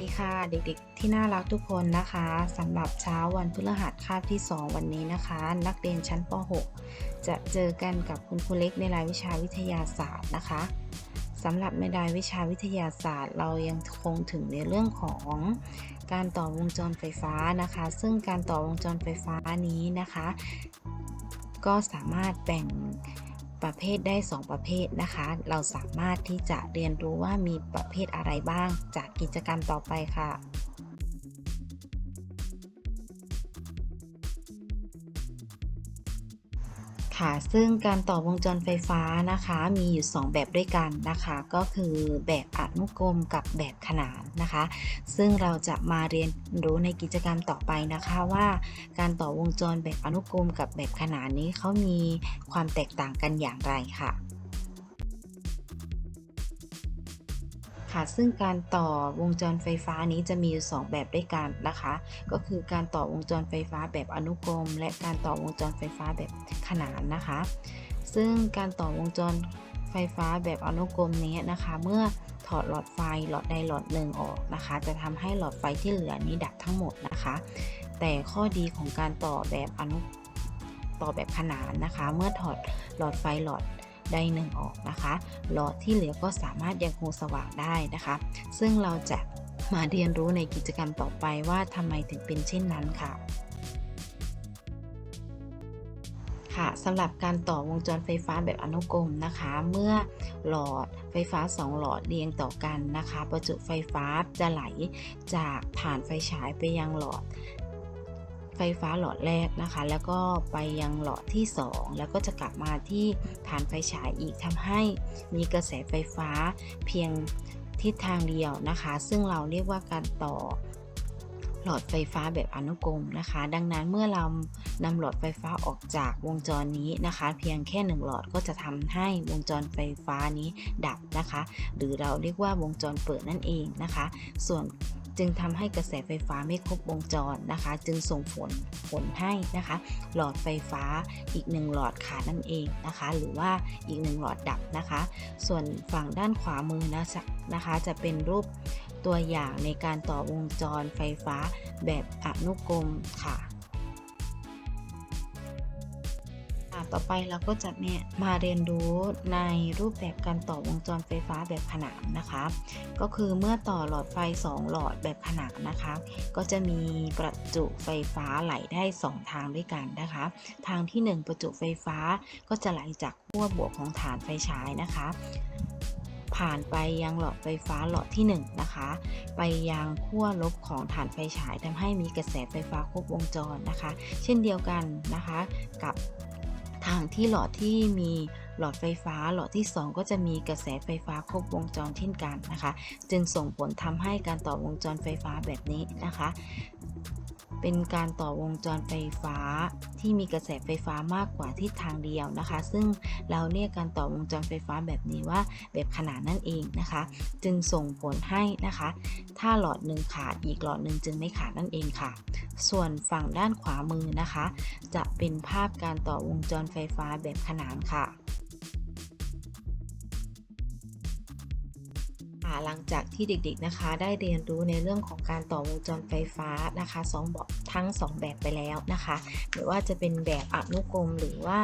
สวัสดีค่ะเด็กๆ ที่น่ารักทุกคนนะคะสำหรับเช้าวันพฤหัสคาบที่ 2 วันนี้นะคะ นักเรียนชั้นป .6 จะเจอกันกับคุณครูเล็กในรายวิชาวิทยาศาสตร์นะคะสำหรับในรายวิชาวิทยาศาสตร์ เรายังคงถึงในเรื่องของการต่อวงจรไฟฟ้านะคะ ซึ่งการต่อวงจรไฟฟ้านี้นะคะ ก็สามารถแบ่ง ประเภทได้ 2 ประเภทนะคะ เราสามารถที่จะเรียนรู้ว่ามีประเภทอะไรบ้างจากกิจกรรมต่อไปค่ะ ค่ะ ซึ่งการต่อวงจรไฟฟ้านะคะ มีอยู่ 2 แบบด้วยกันนะคะ ก็คือแบบอนุกรมกับแบบขนานนะคะ ซึ่งเราจะมาเรียนรู้ในกิจกรรมต่อไปนะคะว่า การต่อวงจรแบบอนุกรมกับแบบขนานนี้เขามีความแตกต่างกันอย่างไรค่ะ ค่ะซึ่งการต่อวงจรไฟฟ้านี้จะมีอยู่สองแบบด้วยกันนะคะ ก็คือการต่อวงจรไฟฟ้าแบบอนุกรม และการต่อวงจรไฟฟ้าแบบขนานนะคะ ซึ่งการต่อวงจรไฟฟ้าแบบอนุกรมนี้นะคะ เมื่อถอดหลอดไฟหลอดใดหลอดหนึ่งออกนะคะ จะทำให้หลอดไฟที่เหลือนี้ดับทั้งหมดนะคะ แต่ข้อดีของการต่อแบบอนุต่อแบบขนานนะคะ เมื่อถอดหลอดไฟหลอด ใดหนึ่งออกนะคะหลอดที่เหลือก็สามารถยังคงสว่างได้นะคะ ซึ่งเราจะมาเรียนรู้ในกิจกรรมต่อไปว่าทำไมถึงเป็นเช่นนั้นค่ะค่ะสำหรับการต่อวงจรไฟฟ้าแบบอนุกรมนะคะ เมื่อหลอดไฟฟ้า 2 หลอดเรียงต่อกันนะคะ ประจุไฟฟ้าจะไหลจากฐานไฟฉายไปยังหลอด ไฟฟ้าหลอดแรกนะคะ แล้วก็ไปยังหลอดที่ 2 แล้วก็จะกลับมาที่ฐานไฟฉายอีกทำให้มีกระแสไฟฟ้าเพียงทิศทางเดียวนะคะ ซึ่งเราเรียกว่าการต่อหลอดไฟฟ้าแบบอนุกรมนะคะ ดังนั้นเมื่อเรานำหลอดไฟฟ้าออกจากวงจรนี้นะคะ เพียงแค่1หลอดก็จะทำให้วงจรไฟฟ้านี้ดับนะคะ หรือเราเรียกว่าวงจรเปิดนั่นเองนะคะ ส่วน จึงทำให้กระแสไฟฟ้าไม่ครบวงจรนะคะ จึงส่งผลผลให้นะคะ หลอดไฟฟ้าอีกหนึ่งหลอดขาดนั่นเองนะคะ หรือว่าอีกหนึ่งหลอดดับนะคะ ส่วนฝั่งด้านขวามือนะนะคะ จะเป็นรูปตัวอย่างในการต่อวงจรไฟฟ้าแบบอนุกรมค่ะ ต่อไปเราก็จะเนี่ยมาเรียนรู้ในรูปแบบการต่อวงจรไฟฟ้าแบบขนานนะคะ ก็คือเมื่อต่อหลอดไฟ 2 หลอดแบบขนานนะคะ ก็จะมีประจุไฟฟ้าไหลได้ 2 ทางด้วยกันนะคะ ทางที่ 1 ประจุไฟฟ้าก็จะไหลจากขั้วบวกของฐานไฟฉายนะคะ ผ่านไปยังหลอดไฟฟ้าหลอดที่ 1 นะคะ ไปยังขั้วลบของฐานไฟฉายทำให้มีกระแสไฟฟ้าครบวงจรนะคะ เช่นเดียวกันนะคะกับ ทางที่หลอดที่มีหลอดไฟฟ้าหลอดที่ 2 ก็จะมีกระแสไฟฟ้าครบวงจรเช่นกันนะคะ จึงส่งผลทำให้การต่อวงจรไฟฟ้าแบบนี้นะคะ เป็นการต่อวงจรไฟฟ้าที่มีกระแสไฟฟ้ามากกว่าทิศทางเดียวนะคะ ซึ่งเราเรียกการต่อวงจรไฟฟ้าแบบนี้ว่าแบบขนานนั่นเองนะคะ จึงส่งผลให้นะคะ ถ้าหลอดหนึ่งขาดอีกหลอดหนึ่งจึงไม่ขาดนั่นเองค่ะ ส่วนฝั่งด้านขวามือนะคะ จะเป็นภาพการต่อวงจรไฟฟ้าแบบขนานค่ะ หลังจากที่เด็กๆนะคะ ได้เรียนรู้ในเรื่องของการต่อวงจรไฟฟ้านะคะสองแบบทั้ง 2 แบบไปแล้วนะคะหรือว่าจะเป็นแบบอนุกรมหรือว่า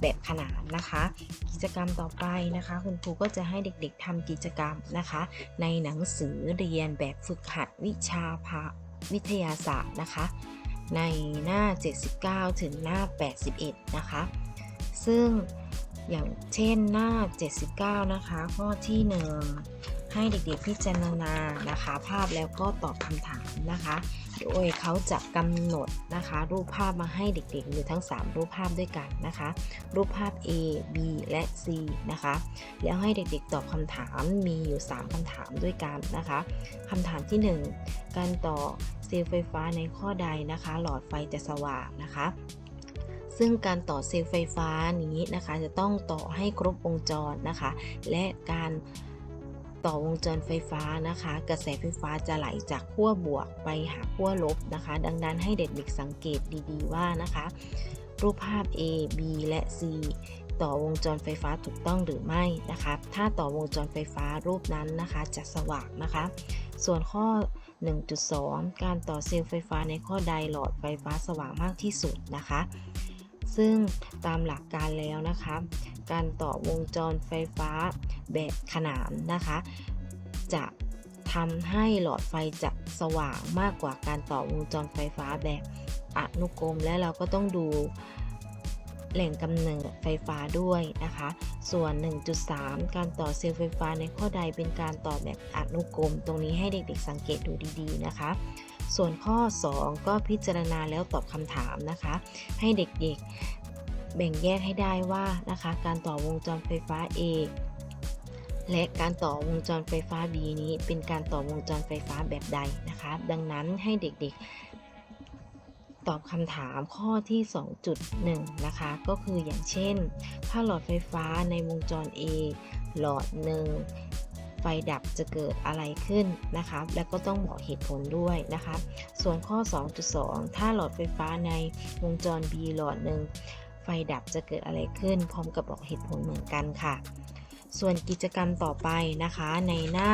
แบบขนานนะคะ กิจกรรมต่อไปนะคะ คุณครูก็จะให้เด็กๆทำกิจกรรมนะคะ ในหนังสือเรียนแบบฝึกหัดวิชาพาวิทยาศาสตร์นะคะ ในหน้า 79 ถึงหน้า 81 นะคะ ซึ่งอย่างเช่นหน้า 79 นะคะ ข้อที่ 1 ให้เด็กๆพิจารณานะคะ ภาพแล้วก็ตอบคำถามนะคะ โดยเขาจะกำหนดนะคะ รูปภาพมาให้เด็กๆอยู่ทั้ง 3 รูปภาพด้วยกันนะคะ รูปภาพ A B และ C นะคะ แล้วให้เด็กๆตอบคำถามมีอยู่ 3คำถามด้วยกันนะคะคำถามที่ 1 การต่อเซลล์ไฟฟ้าในข้อใดนะคะ หลอดไฟจะสว่างนะคะซึ่งการต่อเซลล์ไฟฟ้านี้นะคะ จะต้องต่อให้ครบวงจรนะคะ และการ ต่อวงจรไฟฟ้านะคะ กระแสไฟฟ้าจะไหลจากขั้วบวกไปหาขั้วลบนะคะ ดังนั้นให้เด็กๆสังเกตดีๆว่านะคะ รูปภาพ A B และ C ต่อวงจรไฟฟ้าถูกต้องหรือไม่นะคะ ถ้าต่อวงจรไฟฟ้ารูปนั้นนะคะจะสว่างนะคะ ส่วนข้อ 1.2 การต่อเซลล์ไฟฟ้าในข้อใดหลอดไฟฟ้าสว่างมากที่สุดนะคะ ซึ่งตามหลักการแล้วนะคะ การต่อวงจรไฟฟ้าแบบขนานนะคะ จะทำให้หลอดไฟจะสว่างมากกว่าการต่อวงจรไฟฟ้าแบบอนุกรม และเราก็ต้องดูแหล่งกำเนิดไฟฟ้าด้วยนะคะ ส่วน 1.3 การต่อเซลล์ไฟฟ้าในข้อใดเป็นการต่อแบบอนุกรม ตรงนี้ให้เด็กๆสังเกตดูดีๆนะคะ ส่วนข้อ 2 ก็พิจารณาแล้วตอบคำถามนะคะ ให้เด็กๆแบ่งแยกให้ได้ว่านะคะ การต่อวงจรไฟฟ้า A และการต่อวงจรไฟฟ้า B นี้เป็นการต่อวงจรไฟฟ้าแบบใดนะคะ ดังนั้นให้เด็กๆ ตอบคำถามข้อที่ 2.1 นะคะ ก็คืออย่างเช่น ถ้าหลอดไฟฟ้าในวงจร A หลอดหนึ่ง ไฟดับจะเกิดอะไรขึ้นนะคะ และก็ต้องบอกเหตุผลด้วยนะคะ ส่วนข้อ 2.2 ถ้าหลอดไฟฟ้าในวงจร B หลอดหนึ่งไฟดับจะเกิดอะไรขึ้น พร้อมกับบอกเหตุผลเหมือนกันค่ะ ส่วนกิจกรรมต่อไปนะคะในหน้า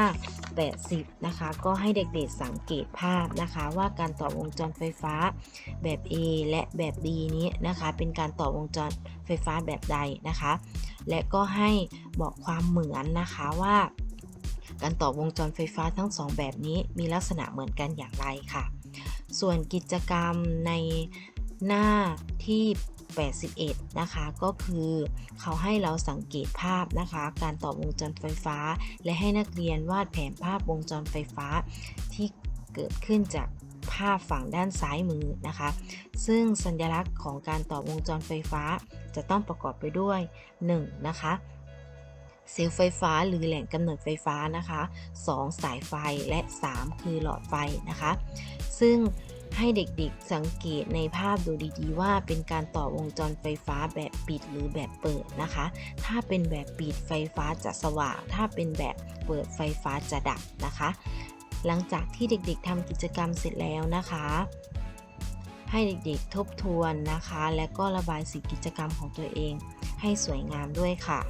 80 นะคะ ก็ให้เด็กๆสังเกตภาพนะคะ ว่าการต่อวงจรไฟฟ้าแบบ A และแบบ B นี้นะคะ เป็นการต่อวงจรไฟฟ้าแบบใดนะคะ และก็ให้บอกความเหมือนนะคะว่า การต่อวงจรไฟฟ้าทั้งสองแบบนี้มีลักษณะเหมือนกันอย่างไรค่ะ ส่วนกิจกรรมในหน้าที่ 81 นะคะ ก็คือเขาให้เราสังเกตภาพนะคะ การต่อวงจรไฟฟ้า และให้นักเรียนวาดแผนภาพวงจรไฟฟ้าที่เกิดขึ้นจากภาพฝั่งด้านซ้ายมือนะคะ ซึ่งสัญลักษณ์ของการต่อวงจรไฟฟ้าจะต้องประกอบไปด้วย 1. นะคะ เซลล์ไฟฟ้าหรือแหล่งกำเนิดไฟฟ้านะคะ 2. สายไฟและ 3 คือหลอดไฟนะคะ ซึ่งให้เด็กๆสังเกตในภาพดูดีๆ ว่าเป็นการต่อวงจรไฟฟ้าแบบปิดหรือแบบเปิดนะคะ ถ้าเป็นแบบปิดไฟฟ้าจะสว่าง ถ้าเป็นแบบเปิดไฟฟ้าจะดับนะคะ หลังจากที่เด็กๆทำกิจกรรมเสร็จแล้วนะคะ ให้เด็กๆทบทวนนะคะ และก็ระบายสีกิจกรรมของตัวเองให้สวยงามด้วยค่ะ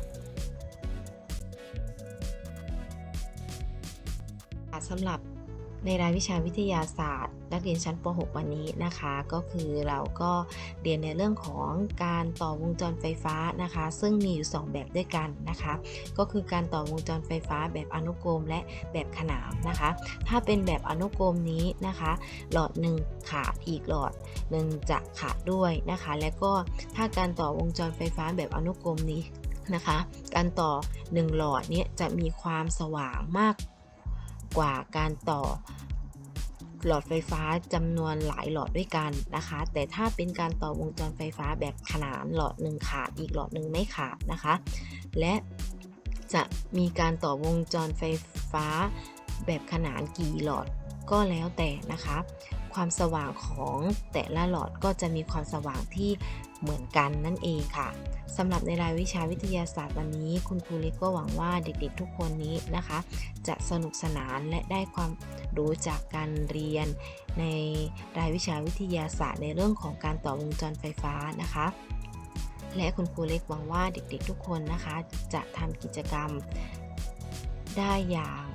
สำหรับในรายวิชาวิทยาศาสตร์ นักเรียนชั้นป .6 วันนี้นะคะ ก็คือเราก็เรียนในเรื่องของการต่อวงจรไฟฟ้านะคะ ซึ่งมีอยู่ 2 แบบด้วยกันนะคะ ก็คือการต่อวงจรไฟฟ้าแบบอนุกรมและแบบขนานนะคะ ถ้าเป็นแบบอนุกรมนี้นะคะ หลอดหนึ่งขาดอีกหลอดหนึ่งจะขาดด้วยนะคะ และก็ถ้าการต่อวงจรไฟฟ้าแบบอนุกรมนี้นะคะ การต่อ 1 หลอดนี้จะมีความสว่างมาก กว่าการต่อหลอดไฟฟ้าจำนวนหลายหลอดด้วยกันนะคะ แต่ถ้าเป็นการต่อวงจรไฟฟ้าแบบขนานหลอดหนึ่งขาดอีกหลอดหนึ่งไม่ขาดนะคะ และจะมีการต่อวงจรไฟฟ้าแบบขนานกี่หลอดก็แล้วแต่นะคะ ความสว่างของแต่ละหลอดก็จะมีความสว่างที่ เหมือนกันนั่นเองค่ะสำหรับในรายวิชาวิทยาศาสตร์วันนี้ คุณครูเล็กก็หวังว่าเด็กๆทุกคนนี้นะคะ จะสนุกสนานและได้ความรู้จากการเรียน ในรายวิชาวิทยาศาสตร์ ในเรื่องของการต่อวงจรไฟฟ้านะคะและคุณครูเล็กหวังว่าเด็กๆทุกคนนะคะ จะทำกิจกรรมได้อย่าง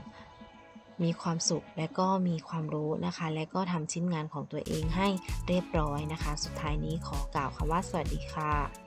มีความสุขและก็มีความรู้นะคะ และก็ทำชิ้นงานของตัวเองให้เรียบร้อยนะคะ สุดท้ายนี้ขอกล่าวคำว่าสวัสดีค่ะ